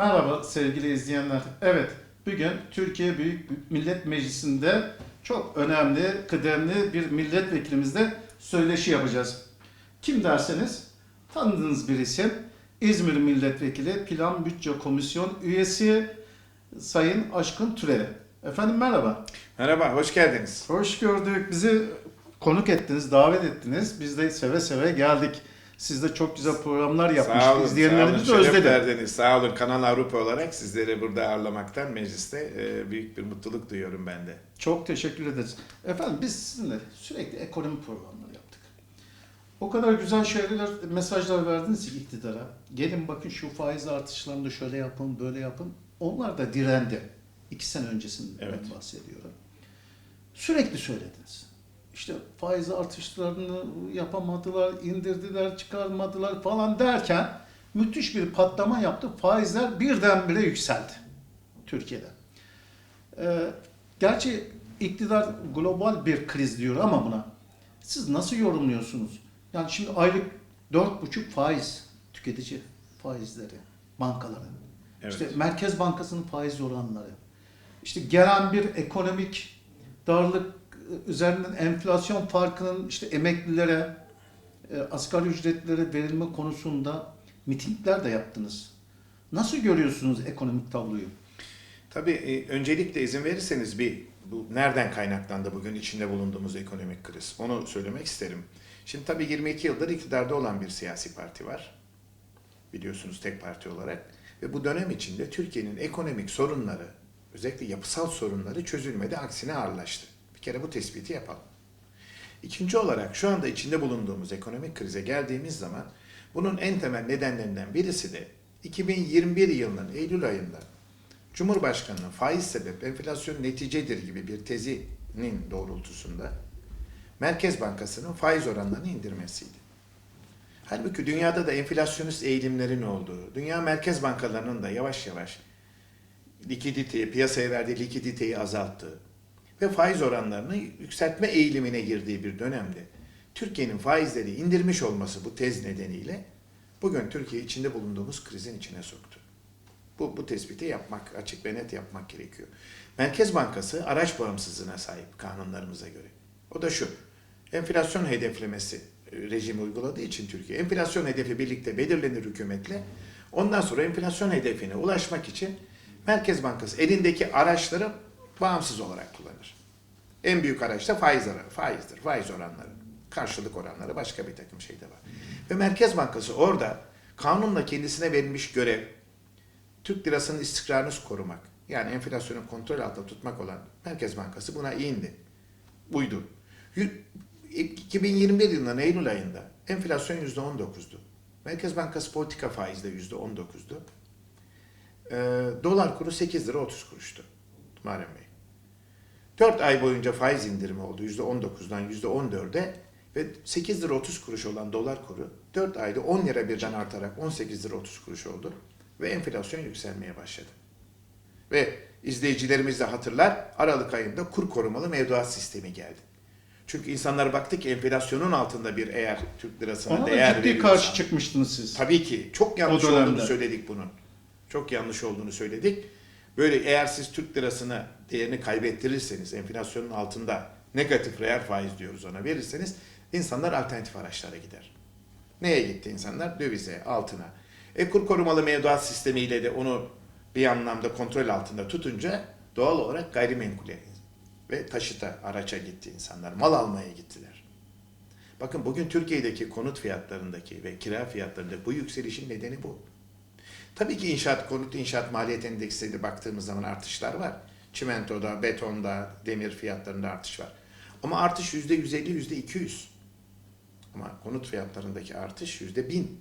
Merhaba sevgili izleyenler. Evet, bugün Türkiye Büyük Millet Meclisi'nde çok önemli, kıdemli bir milletvekilimizle söyleşi yapacağız. Kim derseniz tanıdığınız bir isim. İzmir Milletvekili Plan Bütçe Komisyon üyesi Sayın Aşkın Türeli. Efendim merhaba. Merhaba, hoş geldiniz. Hoş gördük. Bizi konuk ettiniz, davet ettiniz. Biz de seve seve geldik. Siz de çok güzel programlar yapmıştınız. Sağ olun, İzleyenlerimiz de özledi. verdiniz. Sağ olun. Kanal Avrupa olarak sizleri burada ağırlamaktan mecliste e, büyük bir mutluluk duyuyorum ben de. Çok teşekkür ederiz. Efendim biz sizinle sürekli ekonomi programları yaptık. O kadar güzel şeyler, mesajlar verdiniz ki iktidara. Gelin bakın şu faiz artışlarında şöyle yapın, böyle yapın. Onlar da direndi. İki sene öncesinden Evet. bahsediyorum. Sürekli söylediniz. İşte faiz artışlarını yapamadılar, indirdiler, çıkarmadılar falan derken müthiş bir patlama yaptı. Faizler birdenbire yükseldi Türkiye'de. Ee, gerçi iktidar global bir kriz diyor ama buna siz nasıl yorumluyorsunuz? Yani şimdi aylık 4,5 faiz tüketici faizleri bankaların. Evet. İşte Merkez Bankası'nın faiz oranları. İşte gelen bir ekonomik darlık üzerinden enflasyon farkının işte emeklilere, e, asgari ücretlere verilme konusunda mitingler de yaptınız. Nasıl görüyorsunuz ekonomik tabloyu? Tabii e, öncelikle izin verirseniz bir bu nereden kaynaklandı bugün içinde bulunduğumuz ekonomik kriz? Onu söylemek isterim. Şimdi tabii 22 yıldır iktidarda olan bir siyasi parti var. Biliyorsunuz tek parti olarak. Ve bu dönem içinde Türkiye'nin ekonomik sorunları, özellikle yapısal sorunları çözülmedi, aksine ağırlaştı. Bir kere bu tespiti yapalım. İkinci olarak şu anda içinde bulunduğumuz ekonomik krize geldiğimiz zaman bunun en temel nedenlerinden birisi de 2021 yılının Eylül ayında Cumhurbaşkanı'nın faiz sebep enflasyon neticedir gibi bir tezinin doğrultusunda Merkez Bankası'nın faiz oranlarını indirmesiydi. Halbuki dünyada da enflasyonist eğilimlerin olduğu, dünya merkez bankalarının da yavaş yavaş likiditeyi, piyasaya verdiği likiditeyi azalttığı ve faiz oranlarını yükseltme eğilimine girdiği bir dönemde Türkiye'nin faizleri indirmiş olması bu tez nedeniyle bugün Türkiye içinde bulunduğumuz krizin içine soktu. Bu, bu tespiti yapmak, açık ve net yapmak gerekiyor. Merkez Bankası araç bağımsızlığına sahip kanunlarımıza göre. O da şu, enflasyon hedeflemesi e, rejimi uyguladığı için Türkiye, enflasyon hedefi birlikte belirlenir hükümetle. Ondan sonra enflasyon hedefine ulaşmak için Merkez Bankası elindeki araçları bağımsız olarak kullanır. En büyük araç da faiz oranı, faizdir, faiz oranları. Karşılık oranları başka bir takım şey de var. Ve Merkez Bankası orada kanunla kendisine verilmiş görev, Türk lirasının istikrarını korumak, yani enflasyonu kontrol altında tutmak olan Merkez Bankası buna indi. Uydu. Yü- 2021 yılının Eylül ayında enflasyon %19'du. Merkez Bankası politika faizi de %19'du. Ee, dolar kuru 8 lira 30 kuruştu. Muharrem Bey. 4 ay boyunca faiz indirimi oldu %19'dan %14'e ve 8 lira 30 kuruş olan dolar kuru 4 ayda 10 lira birden artarak 18 lira 30 kuruş oldu ve enflasyon yükselmeye başladı. Ve izleyicilerimiz de hatırlar Aralık ayında kur korumalı mevduat sistemi geldi. Çünkü insanlar baktı ki enflasyonun altında bir eğer Türk lirasına Ona değer ciddi veriyorsa- karşı çıkmıştınız siz. Tabii ki. Çok yanlış olduğunu söyledik bunun. Çok yanlış olduğunu söyledik. Böyle eğer siz Türk lirasına değerini kaybettirirseniz, enflasyonun altında negatif reel faiz diyoruz ona verirseniz insanlar alternatif araçlara gider. Neye gitti insanlar? Dövize, altına. E kur korumalı mevduat sistemiyle de onu bir anlamda kontrol altında tutunca doğal olarak gayrimenkule ve taşıta, araça gitti insanlar. Mal almaya gittiler. Bakın bugün Türkiye'deki konut fiyatlarındaki ve kira fiyatlarında bu yükselişin nedeni bu. Tabii ki inşaat, konut inşaat maliyet endeksleri baktığımız zaman artışlar var. Çimentoda, betonda, demir fiyatlarında artış var. Ama artış yüzde 150, yüzde 200. Ama konut fiyatlarındaki artış yüzde 1000.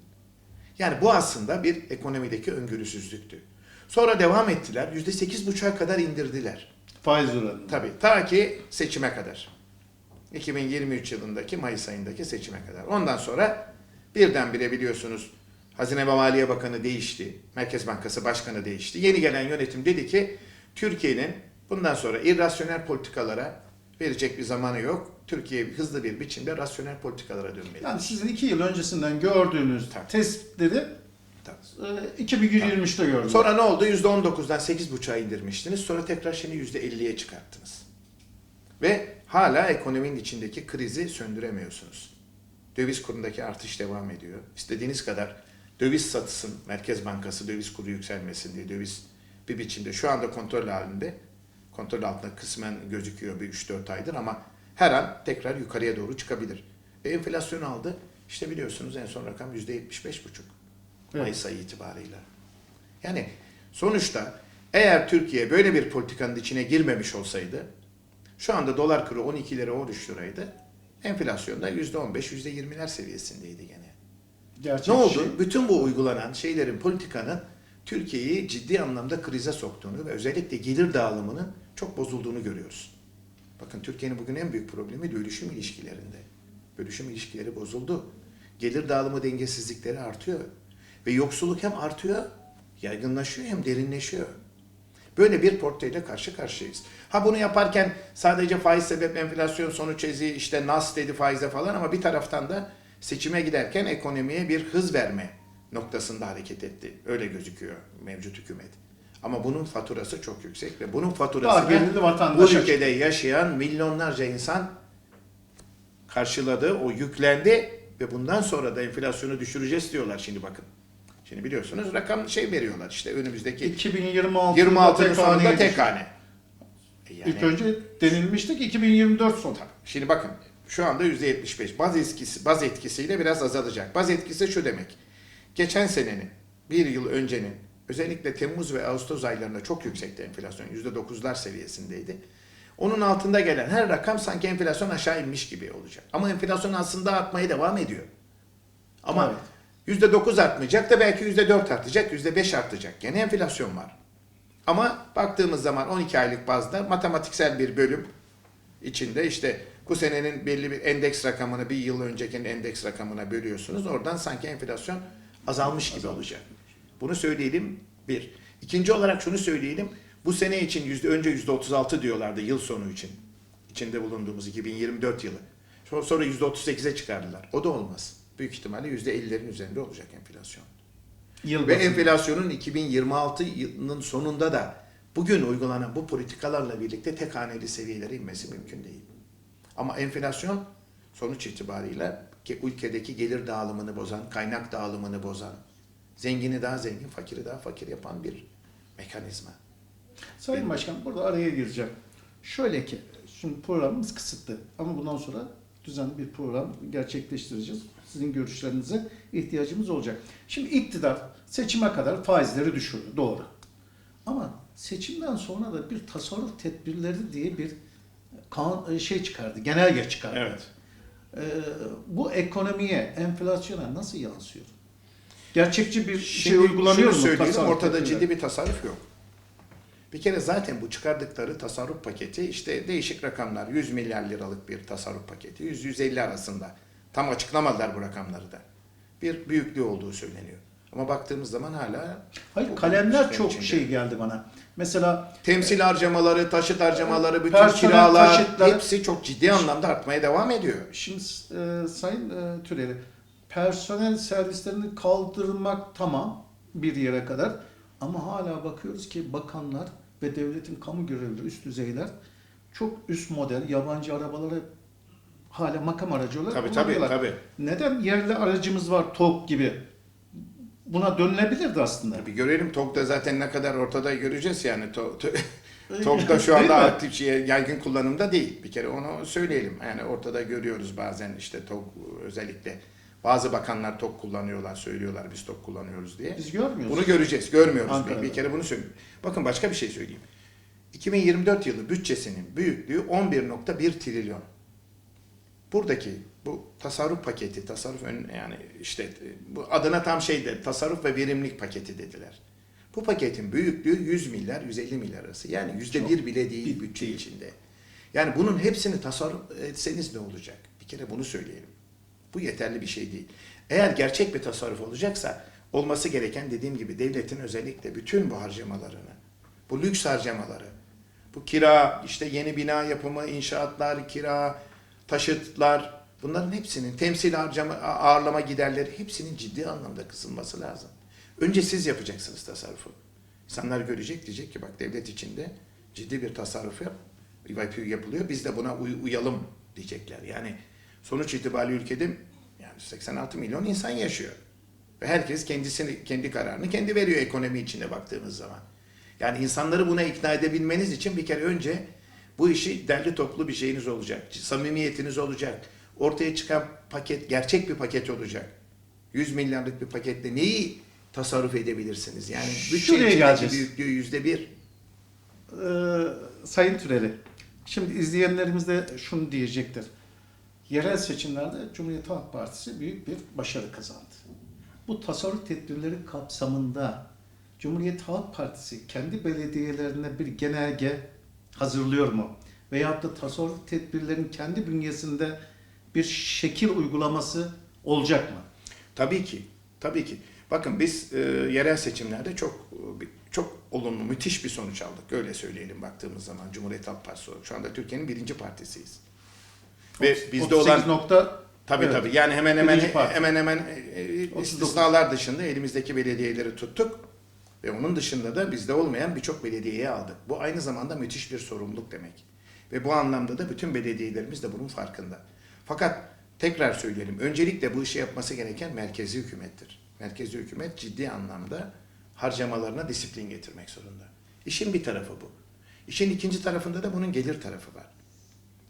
Yani bu aslında bir ekonomideki öngörüsüzlüktü. Sonra devam ettiler, yüzde 8,5'a kadar indirdiler. Faiz oranı. Tabii ta ki seçime kadar. 2023 yılındaki Mayıs ayındaki seçime kadar. Ondan sonra birdenbire biliyorsunuz Hazine ve Maliye Bakanı değişti. Merkez Bankası Başkanı değişti. Yeni gelen yönetim dedi ki Türkiye'nin bundan sonra irrasyonel politikalara verecek bir zamanı yok. Türkiye hızlı bir biçimde rasyonel politikalara dönmeli. Yani sizin iki yıl öncesinden gördüğünüz Tabii. tespitleri. Ee, 2023'te gördüm. Sonra ne oldu? %19'dan 8,5'a indirmiştiniz. Sonra tekrar şimdi %50'ye çıkarttınız. Ve hala ekonominin içindeki krizi söndüremiyorsunuz. Döviz kurundaki artış devam ediyor. İstediğiniz kadar döviz satısın, Merkez Bankası döviz kuru yükselmesin diye döviz bir biçimde şu anda kontrol halinde. Kontrol altında kısmen gözüküyor bir 3-4 aydır ama her an tekrar yukarıya doğru çıkabilir. E, enflasyon aldı. İşte biliyorsunuz en son rakam %75,5 Evet. Mayıs ayı itibarıyla. Yani sonuçta eğer Türkiye böyle bir politikanın içine girmemiş olsaydı şu anda dolar kuru 12 lira 13 liraydı. Enflasyon da %15 %20'ler seviyesindeydi gene. Gerçek Ne oldu? şey. Bütün bu uygulanan şeylerin politikanın Türkiye'yi ciddi anlamda krize soktuğunu ve özellikle gelir dağılımının çok bozulduğunu görüyoruz. Bakın Türkiye'nin bugün en büyük problemi bölüşüm ilişkilerinde. Bölüşüm ilişkileri bozuldu. Gelir dağılımı dengesizlikleri artıyor. Ve yoksulluk hem artıyor, yaygınlaşıyor hem derinleşiyor. Böyle bir portreyle karşı karşıyayız. Ha bunu yaparken sadece faiz sebep enflasyon sonuç ezi işte nas dedi faize falan ama bir taraftan da seçime giderken ekonomiye bir hız verme noktasında hareket etti. Öyle gözüküyor mevcut hükümet. Ama bunun faturası çok yüksek ve bunun faturasını bu ülkede yaşayan milyonlarca insan karşıladı, o yüklendi ve bundan sonra da enflasyonu düşüreceğiz diyorlar şimdi bakın. Şimdi biliyorsunuz rakam şey veriyorlar işte önümüzdeki 2026 26'nın sonunda tek hane. E yani- İlk önce denilmişti ki 2024 sonu. Şimdi bakın şu anda %75 baz etkisi baz etkisiyle biraz azalacak. Baz etkisi şu demek. Geçen senenin bir yıl öncenin özellikle Temmuz ve Ağustos aylarında çok yüksekti enflasyon. %9'lar seviyesindeydi. Onun altında gelen her rakam sanki enflasyon aşağı inmiş gibi olacak. Ama enflasyon aslında artmaya devam ediyor. Ama %9 artmayacak da belki %4 artacak, %5 artacak. Gene enflasyon var. Ama baktığımız zaman 12 aylık bazda matematiksel bir bölüm içinde işte bu senenin belli bir endeks rakamını bir yıl öncekinin endeks rakamına bölüyorsunuz. Oradan sanki enflasyon azalmış gibi olacak. Bunu söyleyelim bir. İkinci olarak şunu söyleyelim. Bu sene için yüzde, önce yüzde 36 diyorlardı yıl sonu için. İçinde bulunduğumuz 2024 yılı. Sonra- yüzde 38'e çıkardılar. O da olmaz. Büyük ihtimalle yüzde 50'lerin üzerinde olacak enflasyon. Yıl Ve enflasyonun 2026 yılının sonunda da bugün uygulanan bu politikalarla birlikte tek haneli seviyelere inmesi mümkün değil. Ama enflasyon sonuç itibariyle ülkedeki gelir dağılımını bozan, kaynak dağılımını bozan, zengini daha zengin, fakiri daha fakir yapan bir mekanizma. Sayın Başkan burada araya gireceğim. Şöyle ki, şimdi programımız kısıtlı ama bundan sonra düzenli bir program gerçekleştireceğiz. Sizin görüşlerinize ihtiyacımız olacak. Şimdi iktidar seçime kadar faizleri düşürdü, doğru. Ama seçimden sonra da bir tasarruf tedbirleri diye bir kanun, şey çıkardı, genelge çıkardı. Ee, bu ekonomiye, enflasyona nasıl yansıyor? Gerçekçi bir şey Şimdi uygulanıyor şunu mu? söyleyelim, ortada ciddi bir tasarruf yok. Bir kere zaten bu çıkardıkları tasarruf paketi işte değişik rakamlar. 100 milyar liralık bir tasarruf paketi. 100-150 arasında. Tam açıklamadılar bu rakamları da. Bir büyüklüğü olduğu söyleniyor. Ama baktığımız zaman hala Hayır kalemler çok içinde. şey geldi bana. Mesela temsil harcamaları, taşıt harcamaları, bütün Personel kiralar taşıtları- hepsi çok ciddi anlamda artmaya devam ediyor. şimdi e, Sayın e, Türeli, personel servislerini kaldırmak tamam bir yere kadar ama hala bakıyoruz ki bakanlar ve devletin kamu görevlileri üst düzeyler çok üst model yabancı arabaları hala makam aracı olarak Tabii tabii kullanıyorlar. tabii. Neden yerli aracımız var TOG gibi? Buna dönülebilirdi aslında. Bir görelim TOG'da zaten ne kadar ortada göreceğiz yani. To- to- TOG'da şu anda mi? aktif şey, yaygın kullanımda değil. Bir kere onu söyleyelim. Yani ortada görüyoruz bazen işte TOG özellikle bazı bakanlar TOG kullanıyorlar, söylüyorlar biz TOG kullanıyoruz diye. Biz görmüyoruz. Bunu göreceğiz, görmüyoruz. Ankara'da. Bir, bir kere bunu söyleyeyim. Bakın başka bir şey söyleyeyim. 2024 yılı bütçesinin büyüklüğü 11.1 trilyon. Buradaki bu tasarruf paketi, tasarruf ön, yani işte bu adına tam şeyde tasarruf ve verimlilik paketi dediler. Bu paketin büyüklüğü 100 milyar, 150 milyar arası. Yani yüzde bir bile değil değil. bütçe içinde. Yani bunun hepsini tasarruf etseniz ne olacak? Bir kere bunu söyleyelim. Bu yeterli bir şey değil. Eğer gerçek bir tasarruf olacaksa olması gereken dediğim gibi devletin özellikle bütün bu harcamalarını, bu lüks harcamaları, bu kira, işte yeni bina yapımı, inşaatlar, kira, taşıtlar bunların hepsinin temsil harcama, ağırlama giderleri hepsinin ciddi anlamda kısılması lazım. Önce siz yapacaksınız tasarrufu. İnsanlar görecek diyecek ki bak devlet içinde ciddi bir tasarruf yap, yapılıyor. Biz de buna uy- uyalım diyecekler. Yani sonuç itibariyle ülkede yani 86 milyon insan yaşıyor. Ve herkes kendisini, kendi kararını kendi veriyor ekonomi içinde baktığımız zaman. Yani insanları buna ikna edebilmeniz için bir kere önce bu işi derli toplu bir şeyiniz olacak. Samimiyetiniz olacak. Ortaya çıkan paket gerçek bir paket olacak. 100 milyarlık bir paketle neyi tasarruf edebilirsiniz? Yani bütçe geleceğiz. büyüklüğü yüzde bir. Ee, Sayın Türeli, şimdi izleyenlerimiz de şunu diyecektir. Yerel seçimlerde Cumhuriyet Halk Partisi büyük bir başarı kazandı. Bu tasarruf tedbirleri kapsamında Cumhuriyet Halk Partisi kendi belediyelerine bir genelge hazırlıyor mu? Veyahut da tasarruf tedbirlerin kendi bünyesinde bir şekil uygulaması olacak mı? Tabii ki. Tabii ki. Bakın biz e, yerel seçimlerde çok e, çok olumlu, müthiş bir sonuç aldık. Öyle söyleyelim baktığımız zaman Cumhuriyet Halk Partisi olarak. Şu anda Türkiye'nin birinci partisiyiz. Ve bizde 38 olan nokta Tabii Evet. tabii. Yani hemen hemen hemen hemen e, e, 39. istisnalar dışında elimizdeki belediyeleri tuttuk ve onun dışında da bizde olmayan birçok belediyeye aldık. Bu aynı zamanda müthiş bir sorumluluk demek. Ve bu anlamda da bütün belediyelerimiz de bunun farkında. Fakat tekrar söyleyelim. Öncelikle bu işi yapması gereken merkezi hükümettir. Merkezi hükümet ciddi anlamda harcamalarına disiplin getirmek zorunda. İşin bir tarafı bu. İşin ikinci tarafında da bunun gelir tarafı var.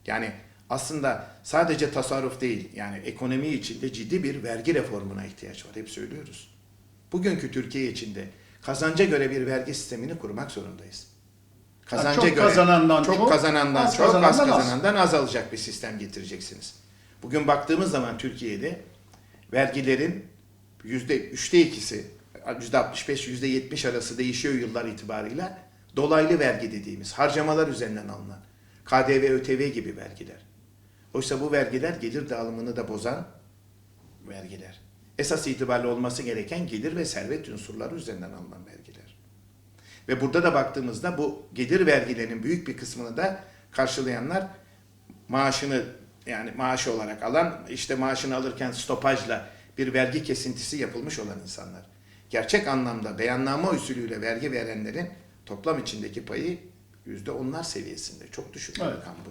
Yani aslında sadece tasarruf değil, yani ekonomi içinde ciddi bir vergi reformuna ihtiyaç var. Hep söylüyoruz. Bugünkü Türkiye içinde kazanca göre bir vergi sistemini kurmak zorundayız. Kazanca çok kazanandan çok, kazanandan az çok, az kazanandan az. kazanandan az alacak bir sistem getireceksiniz. Bugün baktığımız zaman Türkiye'de vergilerin yüzde üçte ikisi, yüzde 65, yüzde 70 arası değişiyor yıllar itibarıyla. Dolaylı vergi dediğimiz harcamalar üzerinden alınan KDV, ÖTV gibi vergiler. Oysa bu vergiler gelir dağılımını da bozan vergiler. Esas itibariyle olması gereken gelir ve servet unsurları üzerinden alınan vergiler. Ve burada da baktığımızda bu gelir vergilerinin büyük bir kısmını da karşılayanlar maaşını yani maaş olarak alan işte maaşını alırken stopajla bir vergi kesintisi yapılmış olan insanlar. Gerçek anlamda beyanname usulüyle vergi verenlerin toplam içindeki payı yüzde onlar seviyesinde. Çok düşük bir Evet. rakam bu.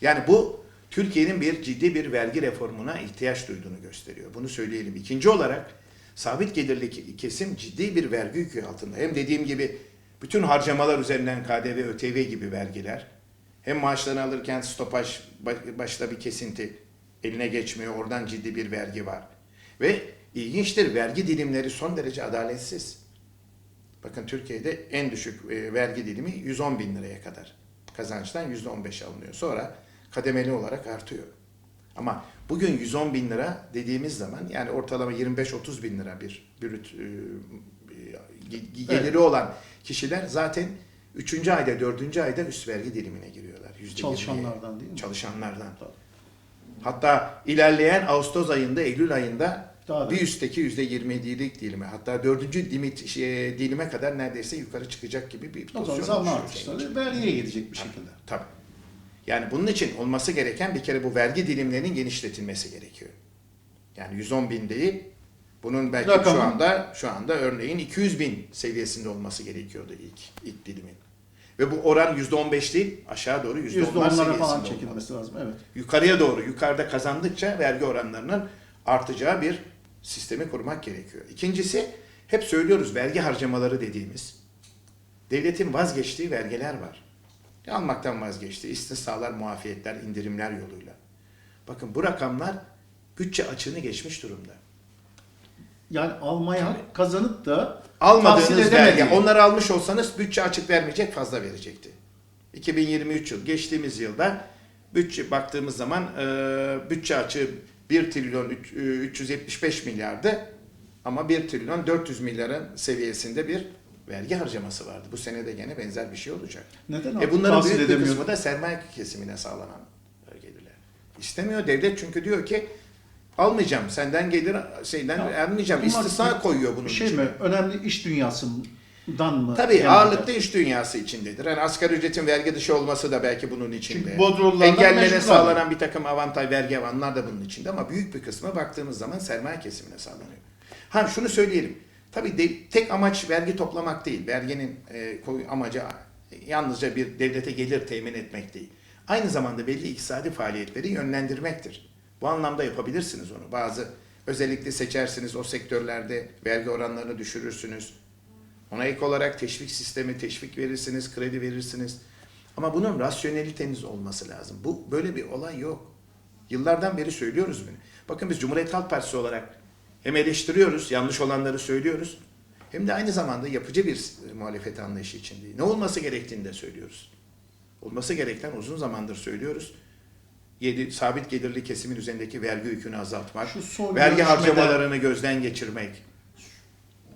Yani bu Türkiye'nin bir ciddi bir vergi reformuna ihtiyaç duyduğunu gösteriyor. Bunu söyleyelim. İkinci olarak sabit gelirli ke- kesim ciddi bir vergi yükü altında. Hem dediğim gibi bütün harcamalar üzerinden KDV, ÖTV gibi vergiler, hem maaşlarını alırken stopaj ba- başta bir kesinti eline geçmiyor. Oradan ciddi bir vergi var. Ve ilginçtir vergi dilimleri son derece adaletsiz. Bakın Türkiye'de en düşük e, vergi dilimi 110 bin liraya kadar. Kazançtan %15 alınıyor. Sonra kademeli olarak artıyor. Ama bugün 110 bin lira dediğimiz zaman yani ortalama 25-30 bin lira bir brüt e, e, ge- geliri Evet. olan kişiler zaten 3. ayda 4. ayda üst vergi dilimine giriyorlar. %20'ye. çalışanlardan değil mi? Çalışanlardan. Tabii. Hatta ilerleyen Ağustos ayında, Eylül ayında Daha da- bir üstteki yüzde 27'lik dilime hatta dördüncü limit şey, dilime kadar neredeyse yukarı çıkacak gibi bir O zaman pozisyon zam oluşuyor artışları vergiye gidecek bir Tabii, şekilde. Tabii. Yani bunun için olması gereken bir kere bu vergi dilimlerinin genişletilmesi gerekiyor. Yani 110 bin değil, bunun belki Rakamın- şu anda şu anda örneğin 200 bin seviyesinde olması gerekiyordu ilk ilk dilimin. Ve bu oran %15 değil, aşağı doğru %10'lar %10'lara seviyesinde falan olmalı çekilmesi lazım. Evet. yukarıya doğru, yukarıda kazandıkça vergi oranlarının artacağı bir sistemi kurmak gerekiyor. İkincisi, hep söylüyoruz vergi harcamaları dediğimiz, devletin vazgeçtiği vergiler var. Almaktan vazgeçti, istisnalar, muafiyetler, indirimler yoluyla. Bakın bu rakamlar bütçe açığını geçmiş durumda. Yani almaya hak kazanıp da Almadığınız tahsil vergi, edemediği. onları almış olsanız bütçe açık vermeyecek, fazla verecekti. 2023 yıl, geçtiğimiz yılda bütçe baktığımız zaman e, bütçe açığı 1 trilyon üç- e, 375 milyardı ama 1 trilyon 400 milyarın seviyesinde bir vergi harcaması vardı. Bu sene de gene benzer bir şey olacak. Neden E bunların tahsil büyük bir edemiyor? kısmı da sermaye kesimine sağlanan gelirler. İstemiyor devlet çünkü diyor ki almayacağım senden gelir şeyden Ya, almayacağım. İstisna bir- koyuyor bunun şey içine. mi? Önemli iş dünyasından mı? Tabii genelde? ağırlıklı iş dünyası içindedir. Yani asgari ücretin vergi dışı olması da belki bunun içinde. Çünkü Engellere sağlanan bir takım avantaj, vergi avanlar da bunun içinde ama büyük bir kısmı baktığımız zaman sermaye kesimine sağlanıyor. Ha şunu söyleyelim. Tabii de- tek amaç vergi toplamak değil. Verginin e, koy- amacı yalnızca bir devlete gelir temin etmek değil. Aynı zamanda belli iktisadi faaliyetleri yönlendirmektir. Bu anlamda yapabilirsiniz onu. Bazı özellikle seçersiniz o sektörlerde vergi oranlarını düşürürsünüz. Ona ek olarak teşvik sistemi, teşvik verirsiniz, kredi verirsiniz. Ama bunun rasyoneliteniz olması lazım. Bu böyle bir olay yok. Yıllardan beri söylüyoruz bunu. Bakın biz Cumhuriyet Halk Partisi olarak hem eleştiriyoruz, yanlış olanları söylüyoruz. Hem de aynı zamanda yapıcı bir e, muhalefet anlayışı içindeyiz. Ne olması gerektiğini de söylüyoruz. Olması gereken uzun zamandır söylüyoruz. Yedi, sabit gelirli kesimin üzerindeki vergi yükünü azaltmak, Şu son vergi görüşmede- harcamalarını gözden geçirmek.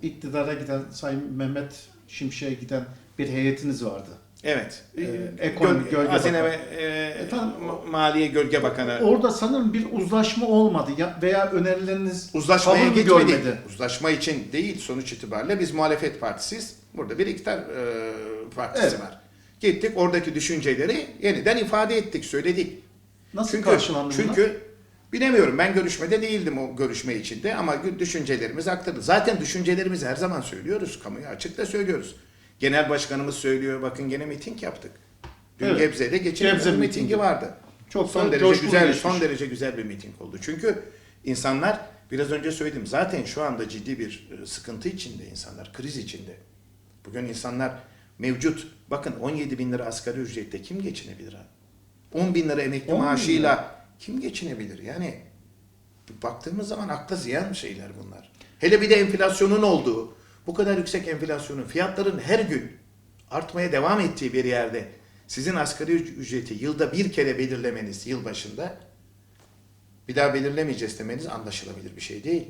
iktidara giden Sayın Mehmet Şimşek'e giden bir heyetiniz vardı. Evet. Ee, ekonomi, gölge Hazine bakanı. ve e, Efendim? Ma- Maliye Gölge Bakanı. Orada sanırım bir uzlaşma olmadı ya veya önerileriniz Uzlaşmaya kabul gitmedik. görmedi? Uzlaşma için değil sonuç itibariyle biz muhalefet partisiyiz. Burada bir iktidar e, partisi Evet. var. Gittik oradaki düşünceleri yeniden ifade ettik, söyledik. Nasıl Çünkü karşılandı bunlar? çünkü bilemiyorum ben görüşmede değildim o görüşme içinde ama düşüncelerimiz aktarıldı. Zaten düşüncelerimizi her zaman söylüyoruz. Kamuya açık da söylüyoruz. Genel başkanımız söylüyor. Bakın gene miting yaptık. Dün Evet. Gebze'de geçen Gebze mitingi. mitingi vardı. Çok son derece güzel, geçmiş. son derece güzel bir miting oldu. Çünkü insanlar biraz önce söyledim zaten şu anda ciddi bir e, sıkıntı içinde insanlar, kriz içinde. Bugün insanlar mevcut, bakın 17 bin lira asgari ücretle kim geçinebilir abi? 10 bin lira emekli 10 bin maaşıyla kim geçinebilir? Yani baktığımız zaman akla ziyan şeyler bunlar. Hele bir de enflasyonun olduğu, bu kadar yüksek enflasyonun, fiyatların her gün artmaya devam ettiği bir yerde sizin asgari ücreti yılda bir kere belirlemeniz yıl başında bir daha belirlemeyeceğiz demeniz anlaşılabilir bir şey değil.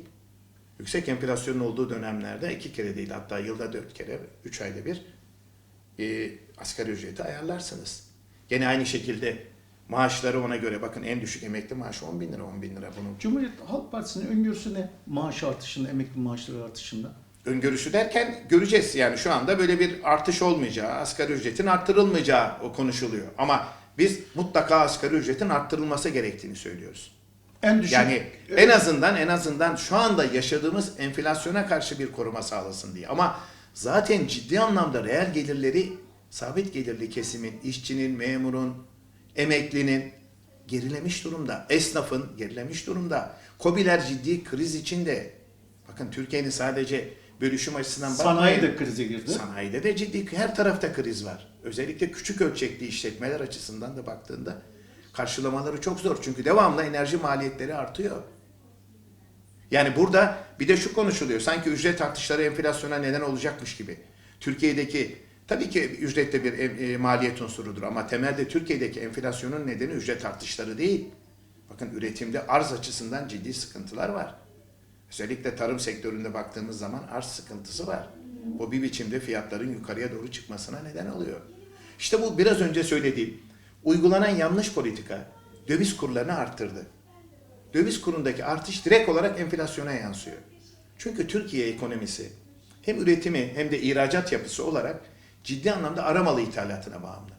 Yüksek enflasyonun olduğu dönemlerde iki kere değil hatta yılda dört kere, üç ayda bir e, asgari ücreti ayarlarsınız. Gene aynı şekilde maaşları ona göre bakın en düşük emekli maaşı 10 bin lira 10 bin lira bunun. Cumhuriyet Halk Partisi'nin öngörüsü ne? Maaş artışında, emekli maaşları artışında. Öngörüsü derken göreceğiz yani şu anda böyle bir artış olmayacağı, asgari ücretin arttırılmayacağı o konuşuluyor. Ama biz mutlaka asgari ücretin arttırılması gerektiğini söylüyoruz. En düşük Yani en azından en azından şu anda yaşadığımız enflasyona karşı bir koruma sağlasın diye. Ama zaten ciddi anlamda reel gelirleri sabit gelirli kesimin, işçinin, memurun, emeklinin gerilemiş durumda. Esnafın gerilemiş durumda. Kobiler ciddi kriz içinde. Bakın Türkiye'nin sadece bölüşüm açısından sanayi bakmayın. de krize girdi. Sanayide de ciddi her tarafta kriz var. Özellikle küçük ölçekli işletmeler açısından da baktığında karşılamaları çok zor. Çünkü devamlı enerji maliyetleri artıyor. Yani burada bir de şu konuşuluyor. Sanki ücret artışları enflasyona neden olacakmış gibi. Türkiye'deki tabii ki ücret de bir e, maliyet unsurudur ama temelde Türkiye'deki enflasyonun nedeni ücret artışları değil. Bakın üretimde arz açısından ciddi sıkıntılar var. Özellikle tarım sektöründe baktığımız zaman arz sıkıntısı var. Bu bir biçimde fiyatların yukarıya doğru çıkmasına neden oluyor. İşte bu biraz önce söylediğim uygulanan yanlış politika döviz kurlarını arttırdı. Döviz kurundaki artış direkt olarak enflasyona yansıyor. Çünkü Türkiye ekonomisi hem üretimi hem de ihracat yapısı olarak ciddi anlamda aramalı ithalatına bağımlı.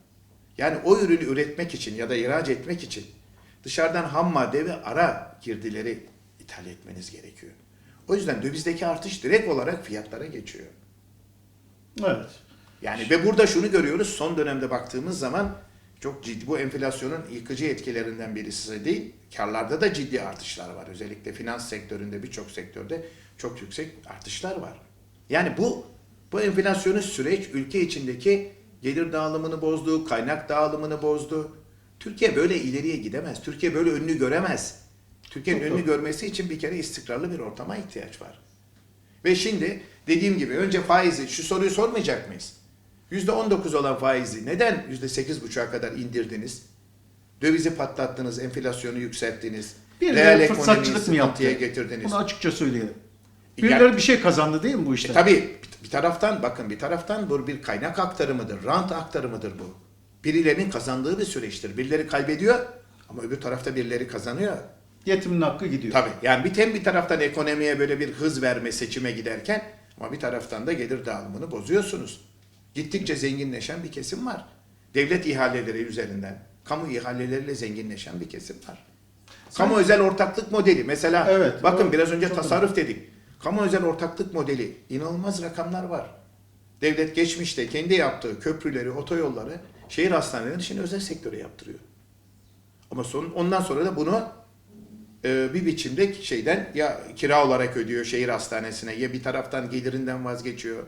Yani o ürünü üretmek için ya da ihraç etmek için dışarıdan ham madde ve ara girdileri ithal etmeniz gerekiyor. O yüzden dövizdeki artış direkt olarak fiyatlara geçiyor. Evet. Yani ve burada şunu görüyoruz son dönemde baktığımız zaman çok ciddi bu enflasyonun yıkıcı etkilerinden birisi değil. Karlarda da ciddi artışlar var. Özellikle finans sektöründe birçok sektörde çok yüksek artışlar var. Yani bu bu enflasyonu süreç ülke içindeki gelir dağılımını bozdu, kaynak dağılımını bozdu. Türkiye böyle ileriye gidemez. Türkiye böyle önünü göremez. Türkiye'nin önünü görmesi için bir kere istikrarlı bir ortama ihtiyaç var. Ve şimdi dediğim gibi önce faizi şu soruyu sormayacak mıyız? %19 olan faizi neden %8,5'a kadar indirdiniz? Dövizi patlattınız, enflasyonu yükselttiniz. Bir reel fırsatçılık mı yaptı? getirdiniz. Bunu açıkça söyleyelim. Birileri bir şey kazandı değil mi bu işte? E tabii bir taraftan bakın bir taraftan bu bir kaynak aktarımıdır, rant aktarımıdır bu. Birilerinin kazandığı bir süreçtir. Birileri kaybediyor ama öbür tarafta birileri kazanıyor. Yetimin hakkı gidiyor. Tabii yani bir hem bir taraftan ekonomiye böyle bir hız verme seçime giderken ama bir taraftan da gelir dağılımını bozuyorsunuz. Gittikçe zenginleşen bir kesim var. Devlet ihaleleri üzerinden, kamu ihaleleriyle zenginleşen bir kesim var. Kamu özel ortaklık modeli. Mesela Evet, bakın o- biraz önce tasarruf dedik. Kamu özel ortaklık modeli inanılmaz rakamlar var. Devlet geçmişte kendi yaptığı köprüleri, otoyolları, şehir hastanelerini şimdi özel sektöre yaptırıyor. Ama son, ondan sonra da bunu e, bir biçimde şeyden ya kira olarak ödüyor şehir hastanesine ya bir taraftan gelirinden vazgeçiyor.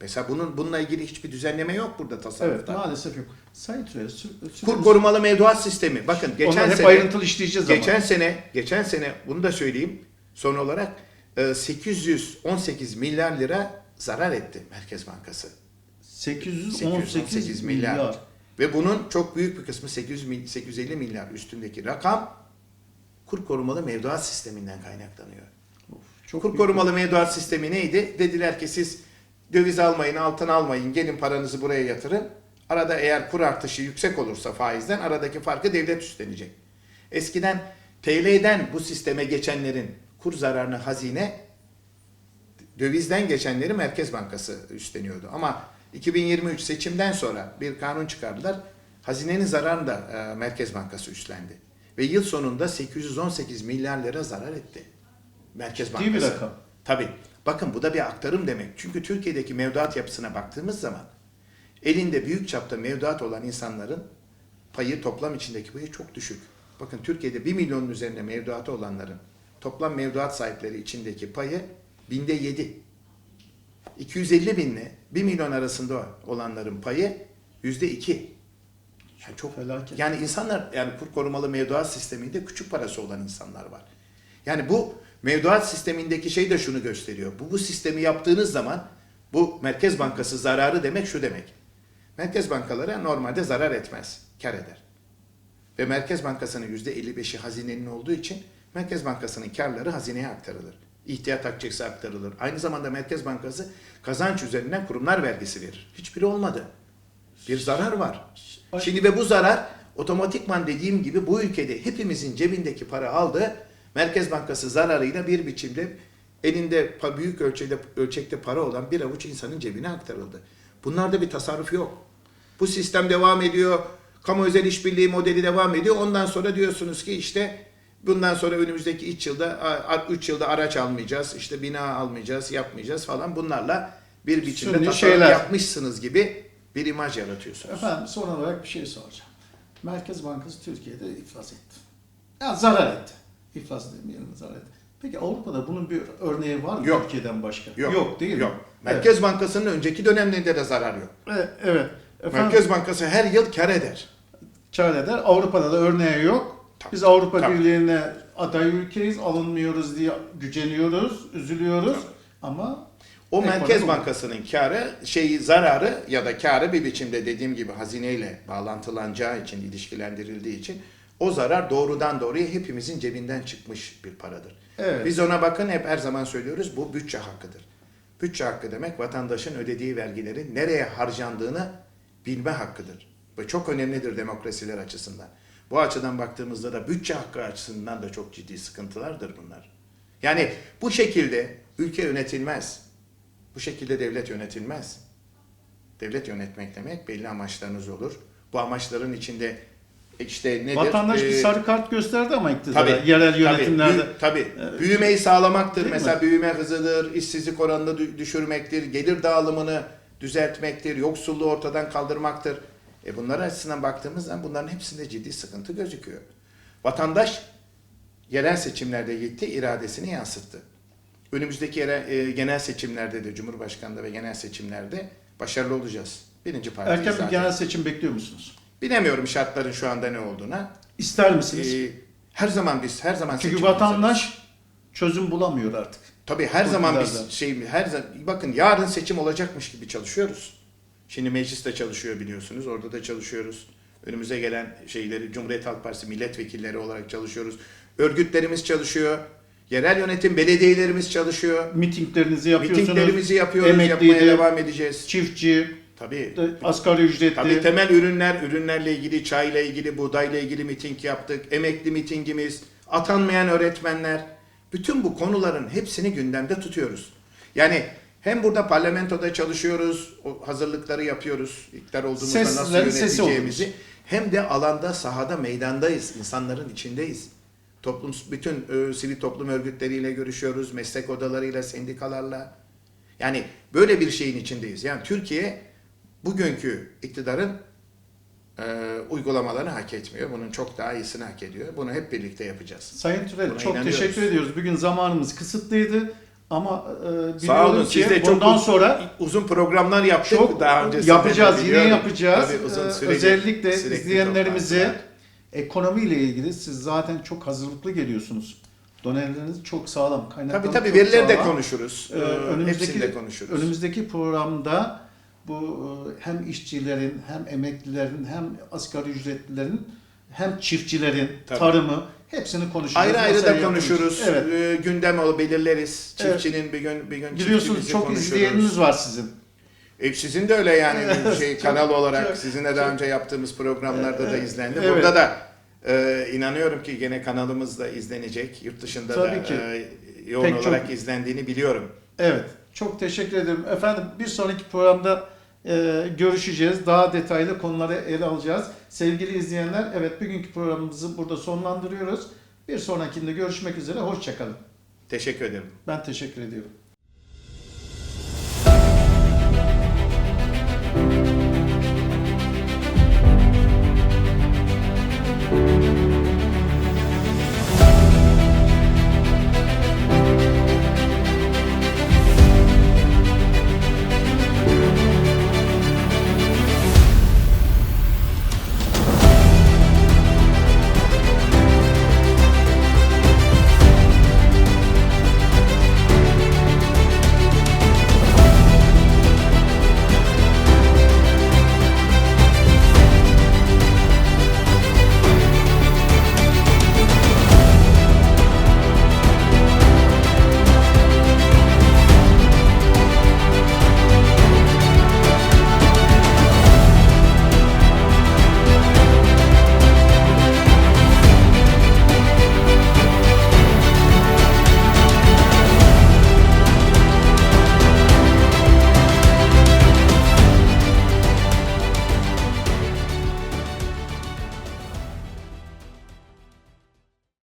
Mesela bunun bununla ilgili hiçbir düzenleme yok burada Evet tasarrufta. maalesef yok. Sayın sü- Kur korumalı mevduat sistemi. Bakın geçen Onlar hep sene ayrıntılı işleyeceğiz geçen ama. sene geçen sene bunu da söyleyeyim son olarak 818 milyar lira zarar etti Merkez Bankası. 818 818 milyar. milyar. Ve bunun çok büyük bir kısmı 800 mil- 850 milyar üstündeki rakam kur korumalı mevduat sisteminden kaynaklanıyor. Of, çok Kur korumalı mevduat sistemi neydi? Dediler ki siz döviz almayın, altın almayın, gelin paranızı buraya yatırın. Arada eğer kur artışı yüksek olursa faizden aradaki farkı devlet üstlenecek. Eskiden TL'den bu sisteme geçenlerin kur zararını hazine, dövizden geçenleri Merkez Bankası üstleniyordu. Ama 2023 seçimden sonra bir kanun çıkardılar. Hazinenin zararını da e, Merkez Bankası üstlendi. Ve yıl sonunda 818 milyar lira zarar etti. Merkez Ciddi bir Bankası. rakam. Tabii. Bakın bu da bir aktarım demek. Çünkü Türkiye'deki mevduat yapısına baktığımız zaman elinde büyük çapta mevduat olan insanların payı toplam içindeki payı çok düşük. Bakın Türkiye'de 1 milyonun üzerinde mevduatı olanların toplam mevduat sahipleri içindeki payı binde 7. 250 binle 1 milyon arasında olanların payı yüzde 2. Yani çok Felaket. yani insanlar yani kur korumalı mevduat sisteminde küçük parası olan insanlar var. Yani bu mevduat sistemindeki şey de şunu gösteriyor. Bu, bu sistemi yaptığınız zaman bu Merkez Bankası zararı demek şu demek. Merkez bankaları normalde zarar etmez, kar eder. Ve Merkez Bankası'nın %55'i hazinenin olduğu için Merkez Bankası'nın karları hazineye aktarılır. İhtiyat akçesi aktarılır. Aynı zamanda Merkez Bankası kazanç üzerinden kurumlar vergisi verir. Hiçbiri olmadı. Bir zarar var. Şimdi ve bu zarar otomatikman dediğim gibi bu ülkede hepimizin cebindeki para aldı. Merkez Bankası zararıyla bir biçimde elinde büyük ölçekte, ölçekte para olan bir avuç insanın cebine aktarıldı. Bunlarda bir tasarruf yok. Bu sistem devam ediyor. Kamu özel işbirliği modeli devam ediyor. Ondan sonra diyorsunuz ki işte bundan sonra önümüzdeki 3 yılda 3 yılda araç almayacağız, işte bina almayacağız, yapmayacağız falan. Bunlarla bir biçimde tasarruf şeyler. yapmışsınız gibi bir imaj yaratıyorsunuz. Efendim son olarak bir şey soracağım. Merkez Bankası Türkiye'de iflas etti. Ya zarar etti. İflas demeyelim zarar etti. Peki Avrupa'da bunun bir örneği var mı Yok. Türkiye'den başka? Yok, değil mi? Yok. Merkez Bankası'nın önceki dönemlerinde de zarar yok. Evet. evet. Efendim, Merkez Bankası her yıl kar eder. kar eder. Avrupa'da da örneği yok. Tabii, Biz Avrupa tabii. Birliği'ne aday ülkeyiz, alınmıyoruz diye güceniyoruz, üzülüyoruz. Ama O Merkez bu. Bankası'nın karı, şeyi zararı ya da karı bir biçimde dediğim gibi hazineyle bağlantılanacağı için, ilişkilendirildiği için o zarar doğrudan doğruya hepimizin cebinden çıkmış bir paradır. Evet. Biz ona bakın hep her zaman söylüyoruz bu bütçe hakkıdır. Bütçe hakkı demek vatandaşın ödediği vergilerin nereye harcandığını bilme hakkıdır. Ve çok önemlidir demokrasiler açısından. Bu açıdan baktığımızda da bütçe hakkı açısından da çok ciddi sıkıntılardır bunlar. Yani bu şekilde ülke yönetilmez. Bu şekilde devlet yönetilmez. Devlet yönetmek demek belli amaçlarınız olur. Bu amaçların içinde işte nedir? vatandaş bir Ee, sarı kart gösterdi ama iktidara, Tabii, yerel tabii, yönetimlerde. büyü- tabii. Evet. Büyümeyi sağlamaktır. Değil mi? Mesela büyüme hızıdır, işsizlik oranını dü- düşürmektir, gelir dağılımını düzeltmektir, yoksulluğu ortadan kaldırmaktır. E bunlar açısından baktığımız zaman bunların hepsinde ciddi sıkıntı gözüküyor. Vatandaş yerel seçimlerde gitti, iradesini yansıttı. Önümüzdeki yere, e, genel seçimlerde de, Cumhurbaşkanlığı ve genel seçimlerde başarılı olacağız. Birinci partiyiz Erken bir genel seçim bekliyor musunuz? Bilemiyorum şartların şu anda ne olduğuna. İster misiniz? E, her zaman biz, her zaman Çünkü seçim hazırız. vatandaş çözüm bulamıyor artık. Tabii her Bu zaman biz şey her zaman bakın yarın seçim olacakmış gibi çalışıyoruz. Şimdi mecliste çalışıyor biliyorsunuz. Orada da çalışıyoruz. Önümüze gelen şeyleri Cumhuriyet Halk Partisi milletvekilleri olarak çalışıyoruz. Örgütlerimiz çalışıyor. Yerel yönetim belediyelerimiz çalışıyor. Mitinglerinizi yapıyorsunuz. Mitinglerimizi yapıyoruz. Emekliydi, yapmaya devam edeceğiz. Çiftçi, Tabii. asgari ücretli. Tabii temel ürünler, ürünlerle ilgili, çayla ilgili, buğdayla ilgili miting yaptık. Emekli mitingimiz, atanmayan öğretmenler. Bütün bu konuların hepsini gündemde tutuyoruz. Yani hem burada parlamentoda çalışıyoruz, o hazırlıkları yapıyoruz. İktidar olduğumuzda nasıl sesi yöneteceğimizi. Hem de alanda, sahada, meydandayız. insanların içindeyiz. Toplum, bütün e, sivil toplum örgütleriyle görüşüyoruz, meslek odalarıyla, sendikalarla. Yani böyle bir şeyin içindeyiz. Yani Türkiye bugünkü iktidarın e, uygulamalarını hak etmiyor. Bunun çok daha iyisini hak ediyor. Bunu hep birlikte yapacağız. Sayın Türel Buna çok inanıyoruz. teşekkür ediyoruz. Bugün zamanımız kısıtlıydı ama e, biliyorum Sağ olun. ki Siz de çok bundan uz- sonra uzun programlar yaptık çok daha öncesinde. yapacağız, yine yapacağız. Ee, Özellikle izleyenlerimizi ekonomiyle ilgili siz zaten çok hazırlıklı geliyorsunuz. Doneleriniz çok sağlam. Kaynakları Tabii tabii çok verileri de sağlam. konuşuruz. Ee, Ee, önümüzdeki de konuşuruz. önümüzdeki programda bu e, hem işçilerin hem emeklilerin hem asgari ücretlilerin hem çiftçilerin Tabii. tarımı hepsini konuşuruz. Ayrı ayrı da konuşuruz. Evet. Ee, gündem o belirleriz. Evet. Çiftçinin bir gün bir gün Biliyorsunuz çok konuşuruz. izleyeniniz var sizin. E, sizin de öyle yani Evet, şey çok- kanal olarak çok- sizinle daha önce yaptığımız programlarda da Evet, izlendi. evet. Burada da e, inanıyorum ki gene kanalımız da izlenecek. Yurt dışında Tabii da ki. e, yoğun Pek çok- olarak izlendiğini biliyorum. Evet. Çok teşekkür ederim. Efendim bir sonraki programda e, görüşeceğiz. Daha detaylı konuları ele alacağız. Sevgili izleyenler, evet bugünkü programımızı burada sonlandırıyoruz. Bir sonrakinde görüşmek üzere. Hoşçakalın. Teşekkür ederim. Ben teşekkür ediyorum.